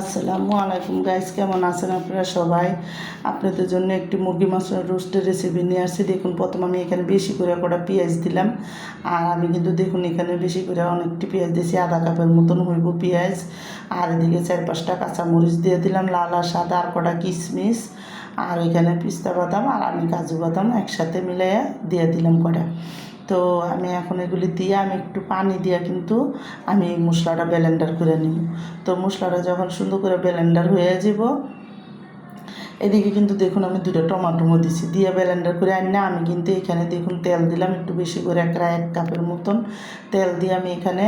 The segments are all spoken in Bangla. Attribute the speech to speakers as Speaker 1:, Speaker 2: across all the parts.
Speaker 1: আসসালামু আলাইকুম গাইস কেমন আছেন আপনারা সবাই? আপনাদের জন্য একটি মুরগি মাছের রোস্টের রেসিপি নিয়ে আসছি। দেখুন, প্রথম আমি এখানে বেশি করে কটা পেঁয়াজ দিলাম। আর আমি কিন্তু দেখুন, এখানে বেশি করে অনেকটি পেঁয়াজ দিয়েছি। আধা কাপের মতন হইব পেঁয়াজ। আর এদিকে চার পাঁচটা কাঁচামরিচ দিয়ে দিলাম, লাল আর সাদা, আর কটা কিশমিশ আর এখানে পিস্তা বাদাম আর আমি কাজু বাদাম একসাথে মিলাইয়া দিয়ে দিলাম কটা। তো আমি এখন এগুলি দিয়ে আমি একটু পানি দিয়ে কিন্তু আমি মশলাটা ব্লেন্ডার করে নিব। তো মশলাটা যখন সুন্দর করে ব্লেন্ডার হয়ে যাব, এদিকে কিন্তু দেখুন আমি দুটো টমাটোমো দিছি, দিয়ে ব্লেন্ডার করে আনি না আমি কিন্তু এখানে দেখুন তেল দিলাম একটু বেশি করে একটা এক কাপের মতন তেল দিয়ে আমি এখানে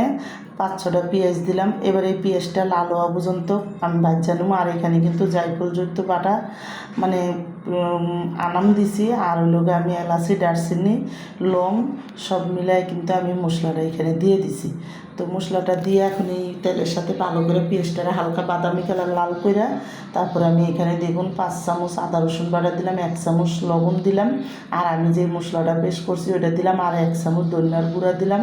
Speaker 1: পাঁচ ছটা পেঁয়াজ দিলাম। এবার এই পেঁয়াজটা লাল হওয়া পর্যন্ত আমি বাচ্চা নেব। আর এখানে কিন্তু জায়ফল যুক্ত বাটা মানে আনাম দিছি, আর হলো গিয়ে আমি এলাচি, দারচিনি, লং সব মিলাই কিন্তু আমি মশলাটা এখানে দিয়ে দিছি। তো মশলাটা দিয়ে এখন এই তেলের সাথে ভালো করে পেঁয়াজটা হালকা বাদামি কালার লাল করে তারপরে আমি এখানে দেখুন পাঁচ চামচ আদা রসুন বাটা দিলাম, এক চামচ লবণ দিলাম, আর আমি যে মশলাটা পেস্ট করছি ওটা দিলাম, আর এক চামচ ধনিয়ার গুঁড়া দিলাম,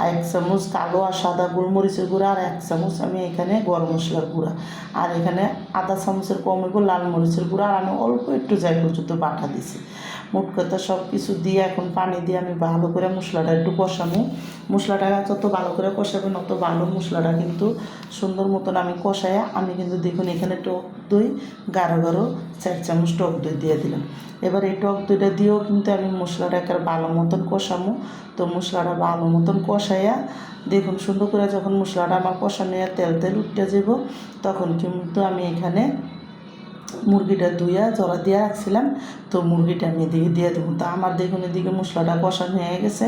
Speaker 1: আর এক চামচ কালো আর সাদা গোলমরিচের গুঁড়া, আর এক চামচ আমি এখানে গরম মশলার গুঁড়া। আর এখানে আধা চামচের কম হইব লাল মরিচের গুঁড়া, আর আমি অল্প একটু যাই পর্যন্ত বাটা দিছি। মোট কথা সব কিছু দিয়ে এখন পানি দিয়ে আমি ভালো করে মশলাটা একটু কষাবো মশলাটা যত ভালো করে কষাবেন, অত ভালো মশলাটা কিন্তু সুন্দর মতন আমি কষায় আমি কিন্তু দেখুন এখানে টক দই, গাঢ় গাঢ় চার চামচ টক দই দিয়ে দিলাম। এবার এই টক দইটা দিয়েও কিন্তু আমি মশলাটা একটা ভালো মতন কষামো। তো মশলাটা ভালো মতন কষাইয়া দেখুন সুন্দর করে যখন মশলাটা আমার কষানো তেল তেল উঠতে যাব তখন কিন্তু আমি এখানে মুরগিটা ধুইয়া জলা দিয়া রাখছিলাম। তো মুরগিটা আমি এদিকে দিয়ে দেবো। তো আমার দেখুন এদিকে মশলাটা কষানো হয়ে গেছে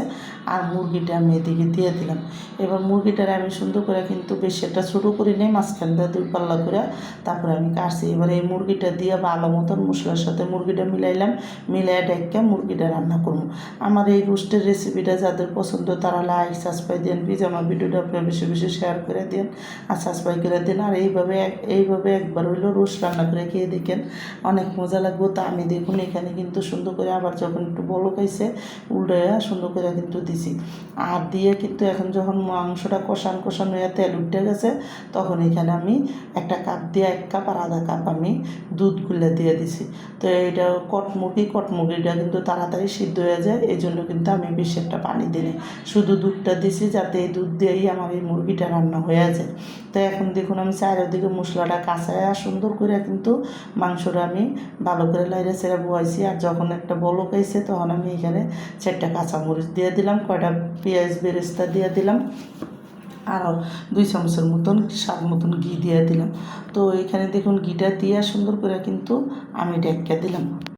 Speaker 1: আর মুরগিটা আমি এদিকে দিয়ে দিলাম। এবার মুরগিটার আমি সুন্দর করে কিন্তু বেশি একটা ছোটো করি নেই, মাঝখান দিয়ে দুই পাল্লা করে তারপরে আমি কাটছি। এবার এই মুরগিটা দিয়ে ভালো মতন মশলার সাথে মুরগিটা মিলাইলাম মিলাই ডেকে মুরগিটা রান্না করব। আমার এই রোস্টের রেসিপিটা যাদের পছন্দ তারা লাইক, সাবস্ক্রাইব দেন প্লিজ আমার ভিডিওটা আপনারা বেশি বেশি শেয়ার করে দেন আর সাবস্ক্রাইব করে দেন। আর এইভাবে এইভাবে একবার হইলেও রোস্ট রান্না করে খেয়ে দেখেন, অনেক মজা লাগবো। তা আমি দেখুন এখানে কিন্তু সুন্দর করে আবার যখন একটু বলো খাইছে উল্টাইয়া সুন্দর করে কিন্তু দিছি। আর দিয়ে কিন্তু এখন যখন মাংসটা কষান কষান হয়ে তেল উঠে গেছে, তখন এখানে আমি একটা কাপ দিয়ে, এক কাপ আর আধা কাপ আমি দুধ গুলে দিয়ে দিছি। তো এইটা কটমুরগি কটমুরগিটা কিন্তু তাড়াতাড়ি সিদ্ধ হয়ে যায় এই জন্য কিন্তু আমি বেশি একটা পানি দিই শুধু দুধটা দিছি যাতে এই দুধ দিয়েই আমার এই মুরগিটা রান্না হয়ে যায়। তো এখন দেখুন আমি চারিদিকে মশলাটা কাঁচায়া সুন্দর করে কিন্তু মাংসটা আমি ভালো করে লাইরে ছেড়ে বয়াইছি আর যখন একটা বলক আইছে, তখন আমি এখানে চারটা কাঁচামরিচ দিয়ে দিলাম, কয়টা পেঁয়াজ বেরেস্তা দিয়ে দিলাম, আরও দুই চামচের মতন স্বাদ মতন ঘি দিয়ে দিলাম। তো এখানে দেখুন, ঘিটা দিয়ে সুন্দর করে কিন্তু আমি ডেকে দিলাম।